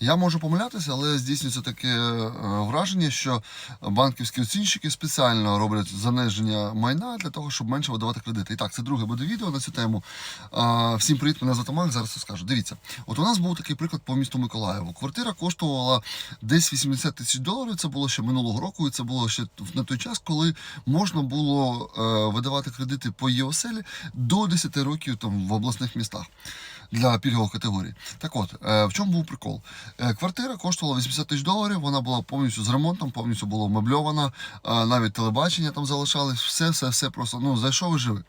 Я можу помилятися, але здійснюється таке е, враження, що банківські оцінщики спеціально роблять заниження майна для того, щоб менше видавати кредити. І так, це друге буде відео на цю тему. Всім привіт, мене звати Марк, зараз розкажу. Дивіться, от у нас був такий приклад по місту Миколаєву. Квартира коштувала десь 80 тисяч доларів. Це було ще минулого року, і це було ще на той час, коли можна було е, видавати кредити по ЄОСЕЛі до 10 років там в обласних містах для пільгових категорій. Так от, е, в чому був прикол? Е, квартира коштувала 80 тисяч доларів, вона була повністю з ремонтом, повністю була вмебльована, е, навіть телебачення там залишалось, все, все, все просто ну, зайшов і живи.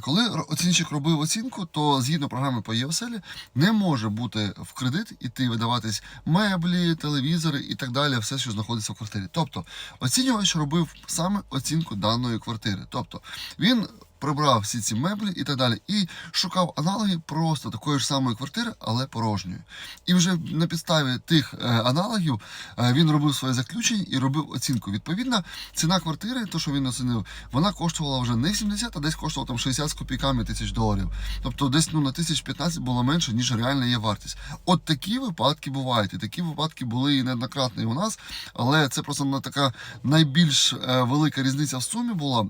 Коли оцінщик робив оцінку, то згідно програми по ЄОСЕЛі не може бути в кредит іти видаватись меблі, телевізори і так далі, все, що знаходиться в квартирі. Тобто, оцінювач робив саме оцінку даної квартири. Тобто, він прибрав всі ці меблі і так далі, і шукав аналоги просто такої ж самої квартири, але порожньої. І вже на підставі тих е, аналогів е, він робив своє заключення і робив оцінку. Відповідно, ціна квартири, то що він оцінив, вона коштувала вже не 70, а десь коштувала там 60 з копійками тисяч доларів. Тобто десь ну на тисяч 15 було менше, ніж реальна є вартість. От такі випадки бувають. І такі випадки були і неоднократно і у нас, але це просто на така найбільш е, велика різниця в сумі була.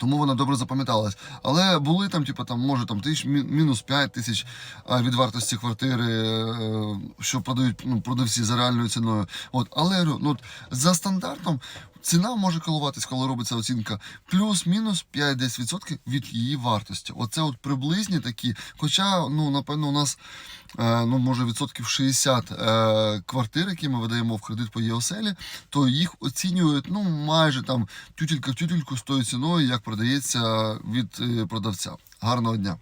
Тому вона добре запам'яталась. Але були там, типу, там, може, там тисяч, мінус 5 тисяч від вартості квартири, е, що продають ну, продавці за реальною ціною. От, але ну, за стандартом ціна може коливатись, коли робиться оцінка, плюс-мінус 5-10% від її вартості. Оце от приблизні такі. Хоча, ну, напевно, у нас е, ну, може відсотків 60 е, квартир, які ми видаємо в кредит по ЄОСЕЛі, то їх оцінюють ну, майже там тютілька в тютельку з тою ціною, як продається від е, продавця. Гарного дня!